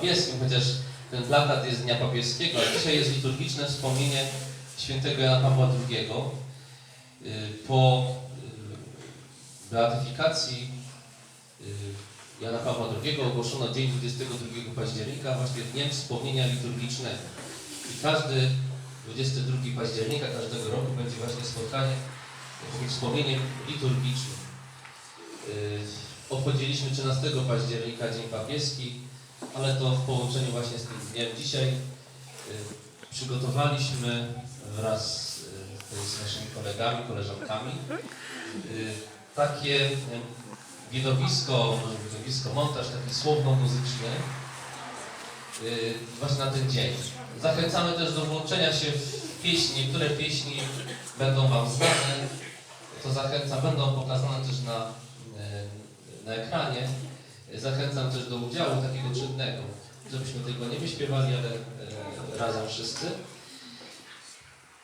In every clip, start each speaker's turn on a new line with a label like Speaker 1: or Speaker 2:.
Speaker 1: papieskim, chociaż ten plakat jest Dnia Papieskiego, a dzisiaj jest liturgiczne wspomnienie świętego Jana Pawła II. Y, Po y, beatyfikacji y, Jana Pawła II ogłoszono dzień 22 października właśnie dniem wspomnienia liturgicznego. I każdy 22 października każdego roku będzie właśnie spotkanie wspomnieniem liturgicznym. Obchodziliśmy 13 października Dzień Papieski, ale to w połączeniu właśnie z tym dniem. Dzisiaj y, przygotowaliśmy wraz y, z naszymi kolegami, koleżankami y, takie widowisko, widowisko, montaż taki słowno-muzyczny właśnie na ten dzień. Zachęcamy też do włączenia się w pieśni. Niektóre pieśni będą Wam znane. To zachęcam, będą pokazane też na, na ekranie. Zachęcam też do udziału takiego czynnego, żebyśmy tylko nie wyśpiewali, ale y, razem wszyscy.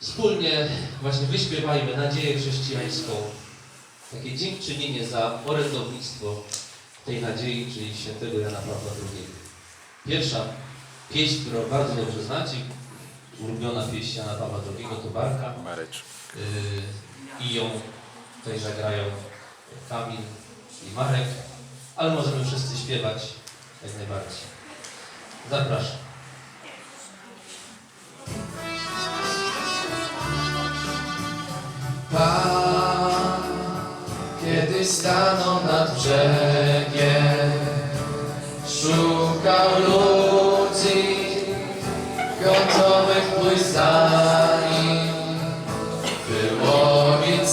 Speaker 1: Wspólnie właśnie wyśpiewajmy nadzieję chrześcijańską, takie dziękczynienie za orędownictwo tej nadziei, czyli świętego Jana Pawła II. Pierwsza pieśń, którą bardzo dobrze znacie, ulubiona pieśń Jana Pawła II to Barka. Yy, I ją tutaj zagrają Kamil i Marek, ale możemy wszyscy śpiewać jak najbardziej. Zapraszam.
Speaker 2: Pan kiedyś stanął nad brzegiem, szukał ludzi gotowych pójść za nim, wyłowić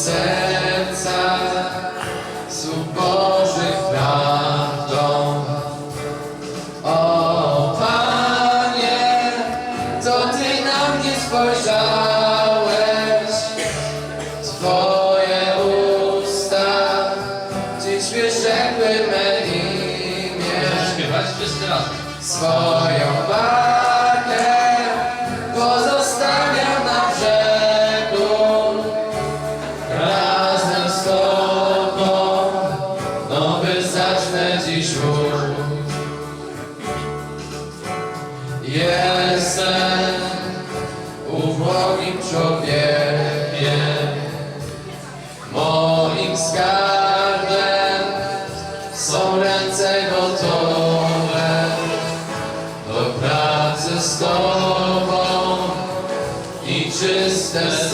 Speaker 2: Все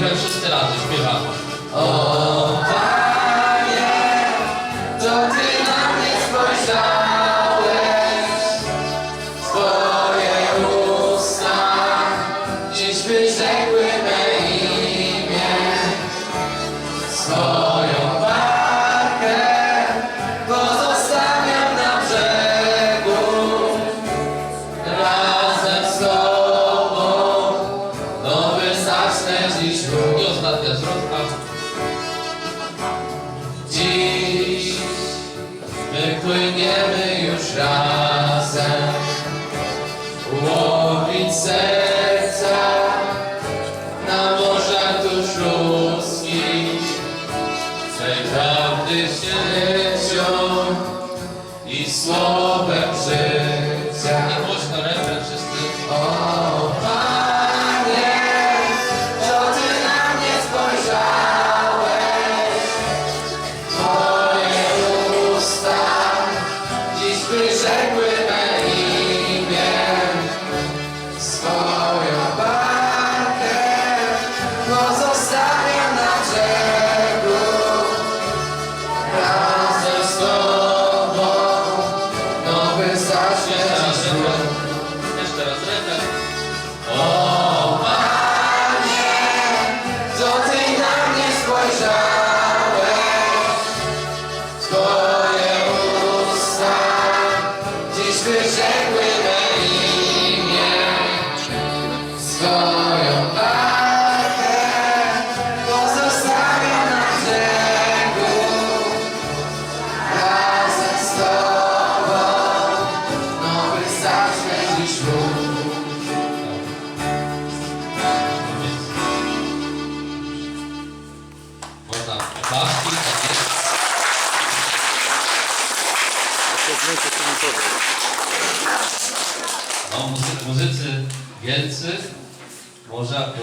Speaker 1: Jeden prawie wszyscy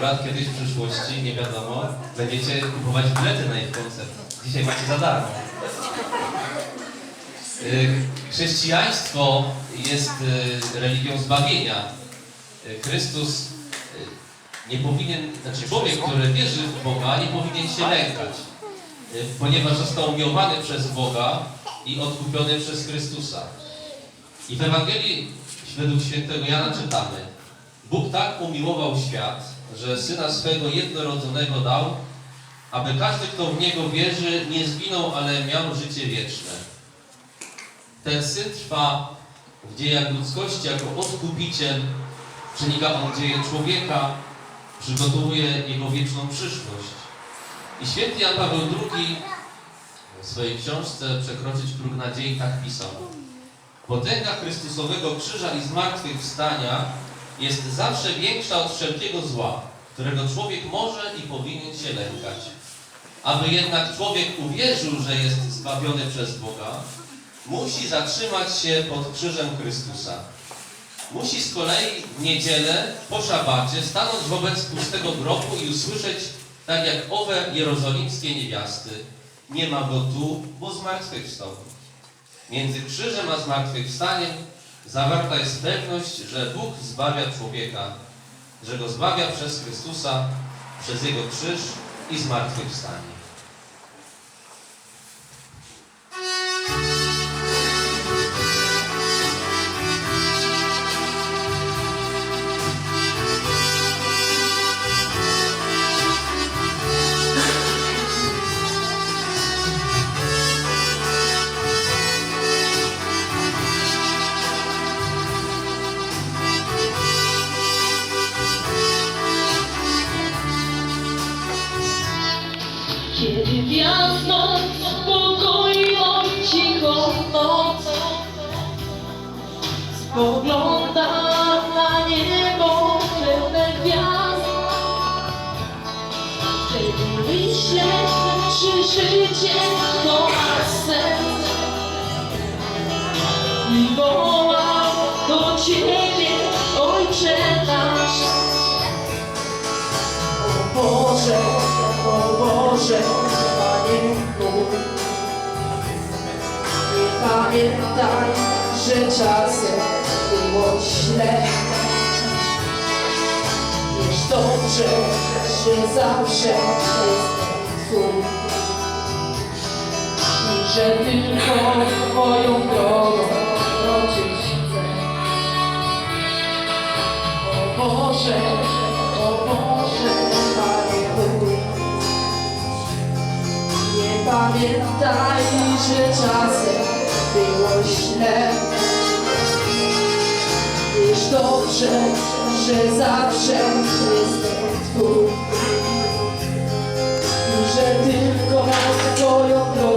Speaker 1: akurat kiedyś w przyszłości, nie wiadomo, będziecie kupować bilety na ich koncert. Dzisiaj macie za darmo. Y, Chrześcijaństwo jest y, religią zbawienia. Y, Chrystus nie powinien, znaczy człowiek, który wierzy w Boga, nie powinien się lękać, ponieważ został umiłowany przez Boga i odkupiony przez Chrystusa. I w Ewangelii według świętego Jana czytamy Bóg tak umiłował świat, że Syna swego jednorodzonego dał, aby każdy, kto w Niego wierzy, nie zginął, ale miał życie wieczne. Ten Syn trwa w dziejach ludzkości jako odkupiciel, przenika on dzieje człowieka, przygotowuje jego wieczną przyszłość. I święty Jan Paweł II w swojej książce Przekroczyć próg nadziei tak pisał. Potęga Chrystusowego krzyża i zmartwychwstania jest zawsze większa od wszelkiego zła, którego człowiek może i powinien się lękać. Aby jednak człowiek uwierzył, że jest zbawiony przez Boga, musi zatrzymać się pod krzyżem Chrystusa. Musi z kolei w niedzielę po szabacie stanąć wobec pustego grobu i usłyszeć, tak jak owe jerozolimskie niewiasty, nie ma go tu, bo zmartwychwstał. Między krzyżem a zmartwychwstaniem zawarta jest pewność, że Bóg zbawia człowieka, że go zbawia przez Chrystusa, przez Jego krzyż i zmartwychwstanie.
Speaker 3: Ciebie, Ojcze nasz o Boże, o Boże, Panie mój. Pamiętaj, że czasem było źle. Wiesz dobrze, że zawsze jestem Twój. I że tylko Twoją drogą Boże, o Boże, Panie mój. Nie pamiętaj, że czasem było źle. Wiesz dobrze, że zawsze jestem Twój. Że tylko Twoją drogą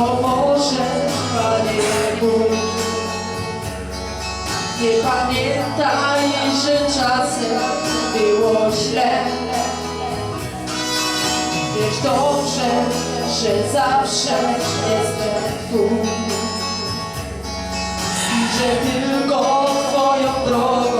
Speaker 3: o Boże, Panie mój. Nie pamiętaj, że czasem było źle. Wiesz dobrze, że zawsze jestem Twój I że tylko Twoją drogą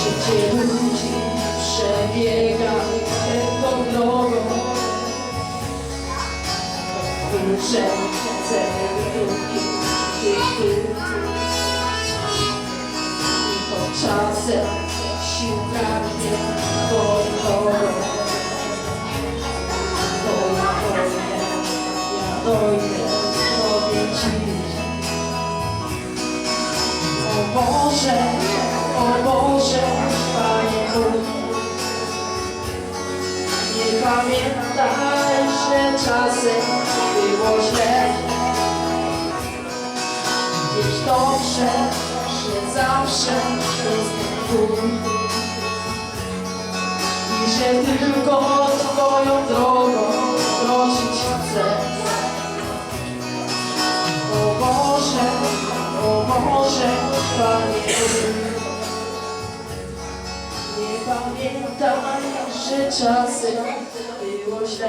Speaker 3: Życie ludzi przebiega tą drogą Duże ceny drugi I pod czasem sił braknie Twoim Twoja wojna, ja dojdę Tobie ci o Boże, o Boże, Panie Nie pamiętaj, że czasem było źle. Wiesz dobrze, że zawsze jestem Twój I że tylko Twoją drogą kroczyć chcę. O Boże, o Boże, Panie Nie pamiętaj, że czasem było źle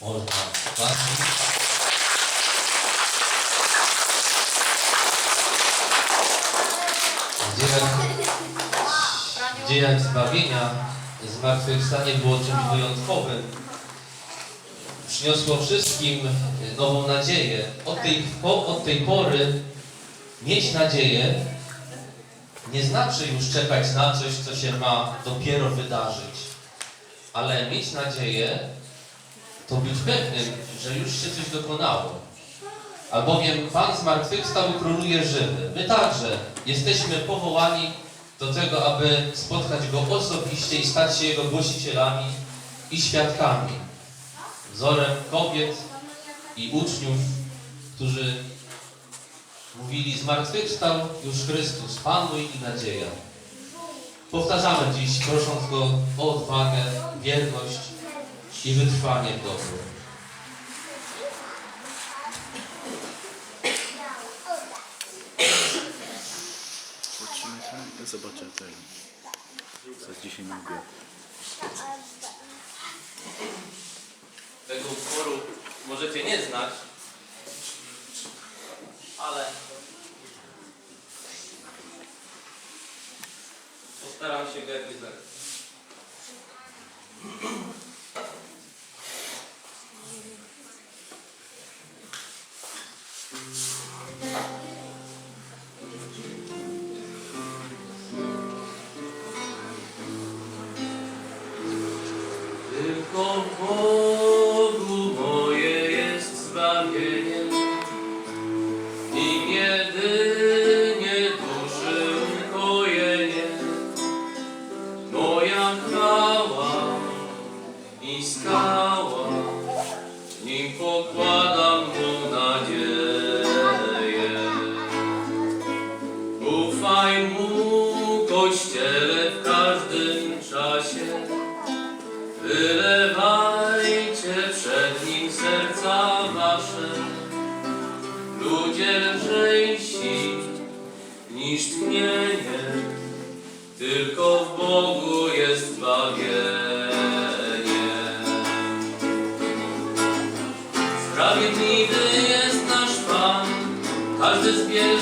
Speaker 1: Można. W zbawienia zmartwychwstanie było czymś wyjątkowym. Przyniosło wszystkim nową nadzieję. Od tej, od tej pory mieć nadzieję nie znaczy już czekać na coś, co się ma dopiero wydarzyć. Ale mieć nadzieję to być pewnym, że już się coś dokonało. Albowiem Pan zmartwychwstał i króluje żywy. My także jesteśmy powołani do tego, aby spotkać Go osobiście i stać się Jego głosicielami i świadkami. Wzorem kobiet i uczniów, którzy mówili zmartwychwstał już Chrystus, Pan mój i nadzieja. Powtarzamy dziś, prosząc Go o odwagę, wierność i wytrwanie w dobru.
Speaker 4: Zobaczę ten. Co dzisiaj mówię.
Speaker 1: Tego utworu możecie nie znać, ale postaram się go jakoś zagrać. Tylko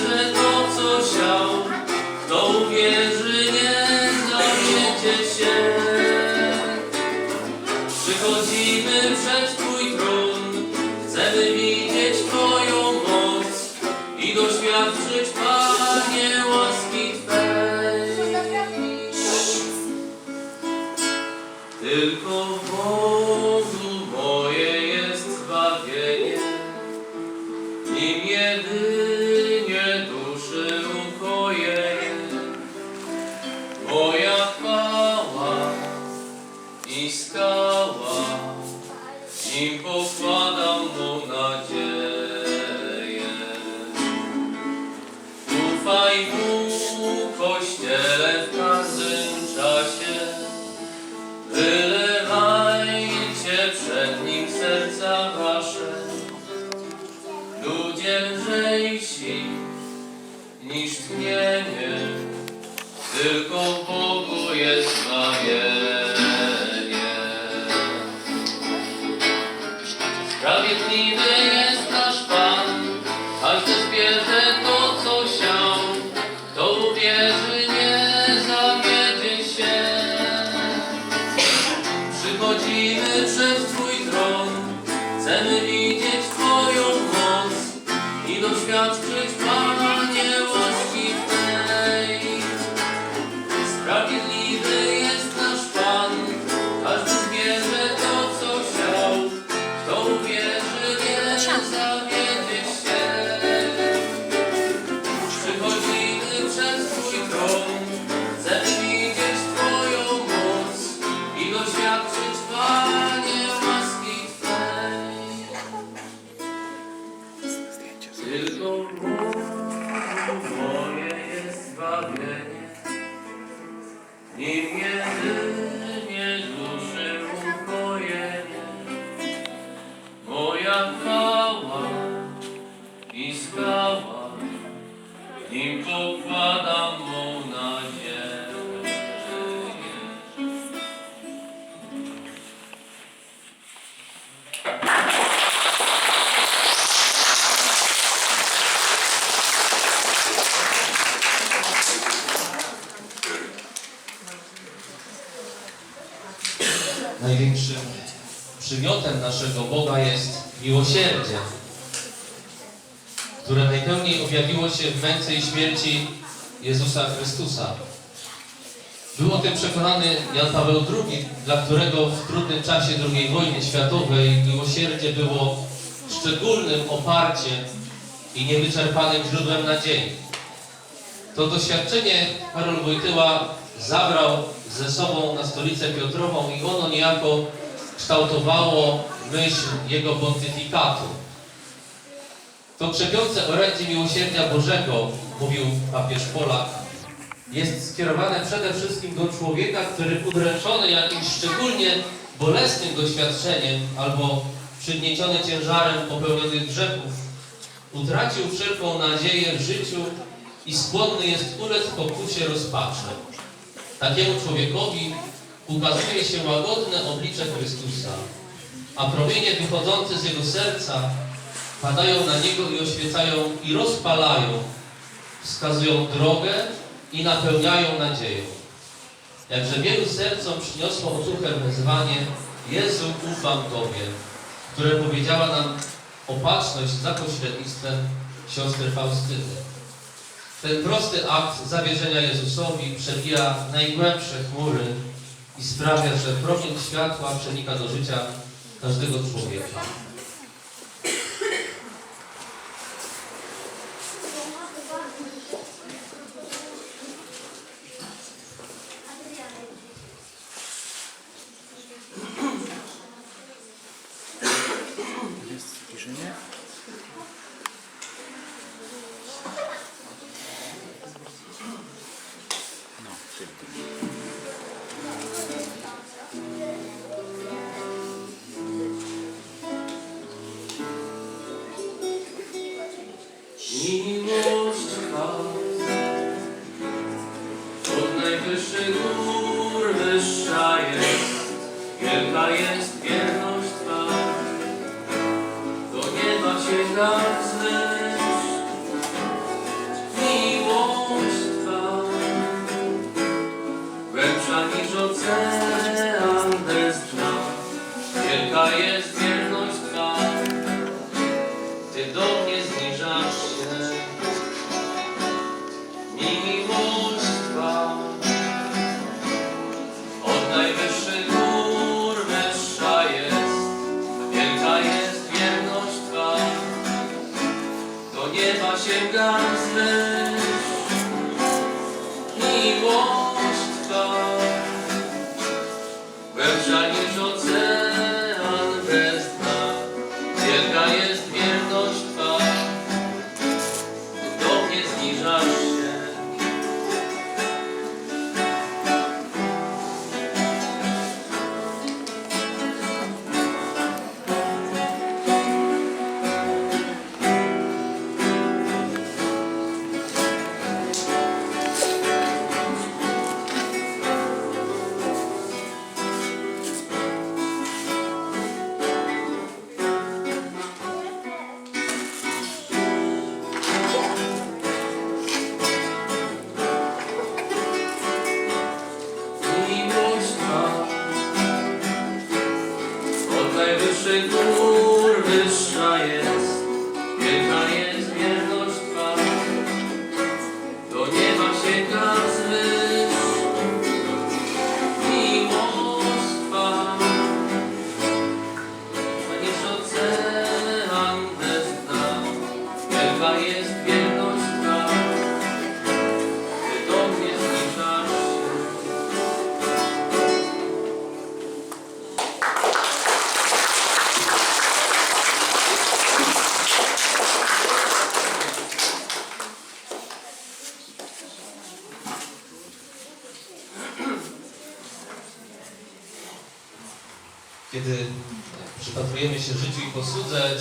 Speaker 1: zbierze to, co siał, kto uwierzy, nie tylko i doświadczyć, Panie, przymiotem naszego Boga jest miłosierdzie, które najpełniej objawiło się w męce i śmierci Jezusa Chrystusa. Był o tym przekonany Jan Paweł II, dla którego w trudnym czasie II wojny światowej miłosierdzie było szczególnym oparciem i niewyczerpanym źródłem nadziei. To doświadczenie Karol Wojtyła zabrał ze sobą na stolicę Piotrową i ono niejako kształtowało myśl jego pontyfikatu. To krzepiące orędzie miłosierdzia Bożego, mówił papież Polak, jest skierowane przede wszystkim do człowieka, który udręczony jakimś szczególnie bolesnym doświadczeniem albo przygnieciony ciężarem popełnionych grzechów, utracił wszelką nadzieję w życiu i skłonny jest ulec pokusie rozpaczy. Takiemu człowiekowi ukazuje się łagodne oblicze Chrystusa, a promienie wychodzące z jego serca padają na niego i oświecają i rozpalają, wskazują drogę i napełniają nadzieją. Jakże wielu sercom przyniosło otuchę wezwanie Jezu, ufam Tobie, które powiedziała nam opatrzność za pośrednictwem siostry Faustyny. Ten prosty akt zawierzenia Jezusowi przebija najgłębsze chmury i sprawia, że promień światła przenika do życia każdego człowieka. Website.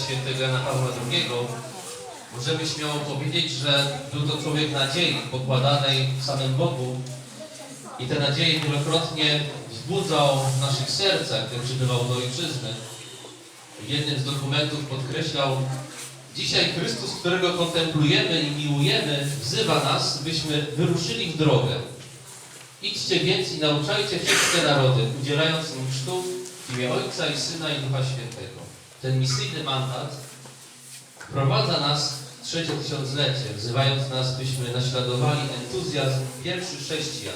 Speaker 1: Świętego Jana Pawła II, możemy śmiało powiedzieć, że był to człowiek nadziei pokładanej w samym Bogu i te nadzieje wielokrotnie wzbudzał w naszych sercach, gdy przybywał do Ojczyzny. W jednym z dokumentów podkreślał, dzisiaj Chrystus, którego kontemplujemy i miłujemy, wzywa nas, byśmy wyruszyli w drogę. Idźcie więc i nauczajcie wszystkie narody, udzielając im chrztu w imię Ojca i Syna i Ducha Świętego. Ten misyjny mandat wprowadza nas w trzecie tysiąclecie, wzywając nas, byśmy naśladowali entuzjazm pierwszych chrześcijan.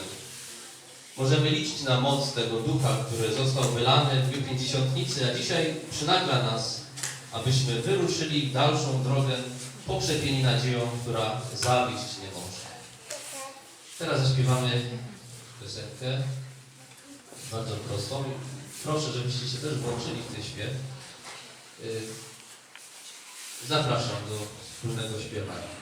Speaker 1: Możemy liczyć na moc tego ducha, który został wylany w dniu pięćdziesiątnicy, a dzisiaj przynagla nas, abyśmy wyruszyli w dalszą drogę pokrzepieni nadzieją, która zawieść nie może. Teraz zaśpiewamy piosenkę bardzo prostą. Proszę, żebyście się też włączyli w ten śpiew. Y, Zapraszam do wspólnego śpiewania.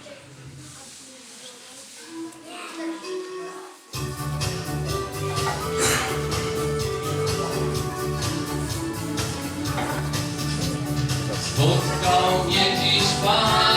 Speaker 1: Spotkał mnie dziś Pan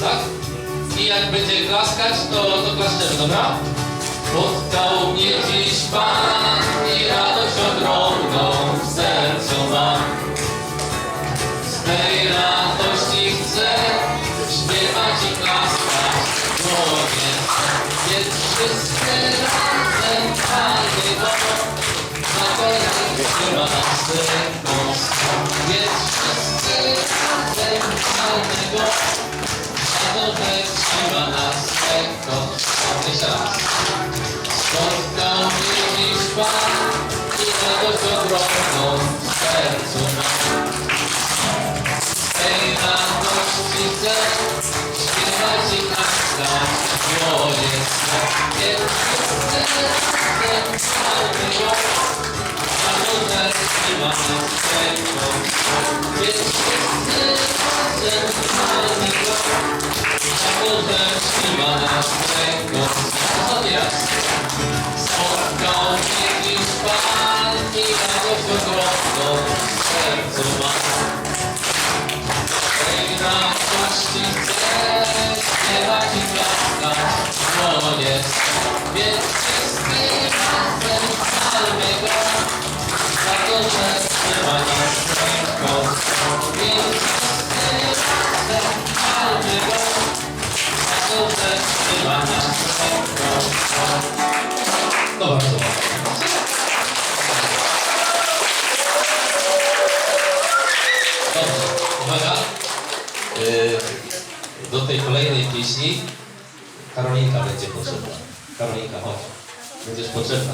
Speaker 1: Tak? I jak będzie klaskać, to, to klaszczemy, dobra? Spotkał mnie dziś Pan i radość ogromną w sercu mam. Z tej radości chcę śpiewać i klaskać w głowie. Więc wszyscy razem chwalmy Go, za to, że trzyma nas raz. Spotkał mnie dziś Pan i radość ogromną w sercu mam. Tej radości chcę śpiewać i klaskać w głowie swe. Więc wszyscy razem chwalmy Go, za to, że trzyma nas ręką swą. Więc wszyscy razem chwalmy mam. Tej radości chcę śpiewać i klaskać swe. Więc Karolinka, chodź. Będziesz potrzebna.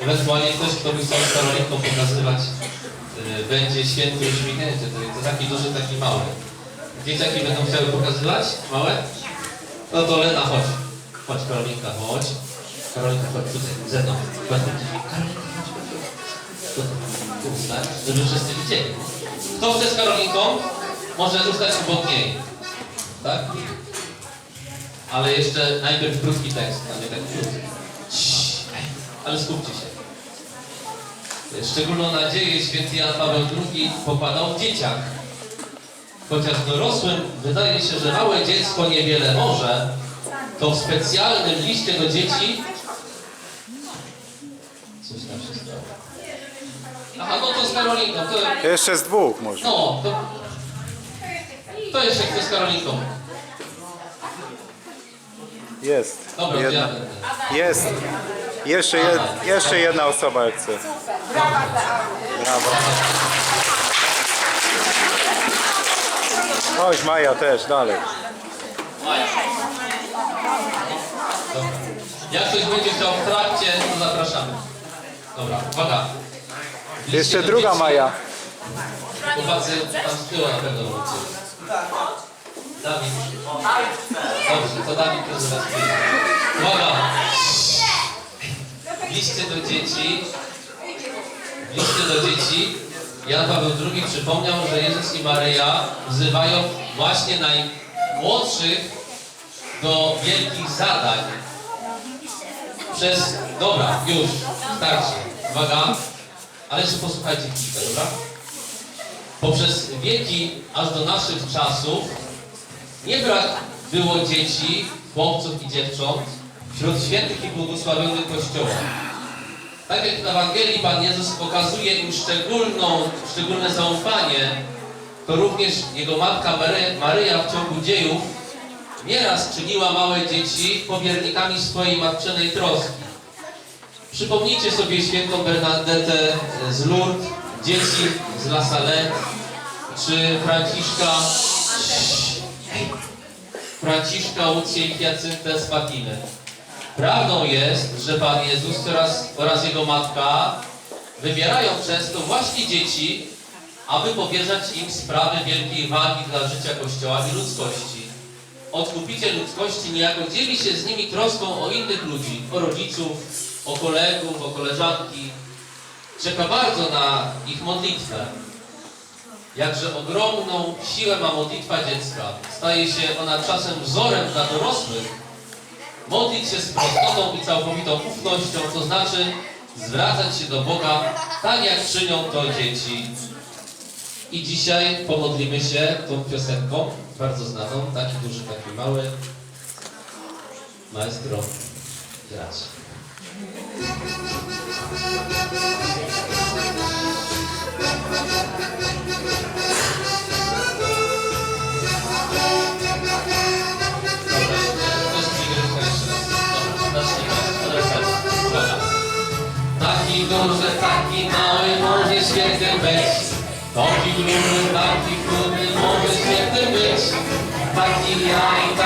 Speaker 1: Ewentualnie ktoś, kto by chciał Karolinką pokazywać, yy, będzie święty uśmiechnięty. To, to taki duży, taki mały. Dzieciaki będą chciały pokazywać? Małe? No to Lena, chodź. Chodź Karolinka, chodź. Karolinka, chodź tutaj, ze mną. Karolinka, chodź. Tutaj, tu ustań, żeby wszyscy widzieli. Kto chce z Karolinką? Może ustać obok niej. Tak? Ale jeszcze najpierw krótki tekst, a nie tak Ale skupcie się. Szczególną nadzieję święty Jan Paweł II pokładał w dzieciach. Chociaż dorosłym wydaje się, że małe dziecko niewiele może, to w specjalnym liście do dzieci coś tam się stało. Aha, no to z Karolinką. To,
Speaker 4: Jeszcze z dwóch może.
Speaker 1: no, to, to jeszcze ktoś z Karolinką.
Speaker 4: Jest.
Speaker 1: Dobra,
Speaker 4: Jedna. Jest. Jeszcze, jed, jeszcze jedna osoba jak chce. Brawo. Chodź Maja też, dalej.
Speaker 1: Jak ktoś będzie chciał w trakcie, to zapraszamy. Dobra, uwaga.
Speaker 4: Jeszcze druga. Maja.
Speaker 1: Chłopacy tam z tyłu na pewno wrócą. Dawid. Dobrze, to Dawid zaraz przyjdzie. Uwaga! Liście do dzieci, liście do dzieci Jan Paweł II przypomniał, że Jezus i Maryja wzywają właśnie najmłodszych do wielkich zadań. Przez... Dobra, już, starczy. Uwaga. Ale jeszcze posłuchajcie chwilkę, dobra? Poprzez wieki, aż do naszych czasów, nie brak było dzieci, chłopców i dziewcząt wśród świętych i błogosławionych Kościoła. Tak jak w Ewangelii Pan Jezus pokazuje im szczególną, szczególne zaufanie, to również Jego Matka Mary, Maryja w ciągu dziejów nieraz czyniła małe dzieci powiernikami swojej matczynej troski. Przypomnijcie sobie świętą Bernadetę z Lourdes, dzieci z La Salette, czy Franciszka. Franciszka Łucję i Hiacyntę z Fatimy. Prawdą jest, że Pan Jezus oraz, oraz Jego Matka wybierają często właśnie dzieci, aby powierzać im sprawy wielkiej wagi dla życia Kościoła i ludzkości. Odkupiciel ludzkości niejako dzieli się z nimi troską o innych ludzi, o rodziców, o kolegów, o koleżanki. Czeka bardzo na ich modlitwę. Jakże ogromną siłę ma modlitwa dziecka. Staje się ona czasem wzorem dla dorosłych. Modlić się z prostotą i całkowitą ufnością, to znaczy zwracać się do Boga tak jak czynią to dzieci. I dzisiaj pomodlimy się tą piosenką, bardzo znaną, taki duży, taki mały. Maestro, grać. Taki gruby, taki chudy może świetny być. Taki ja i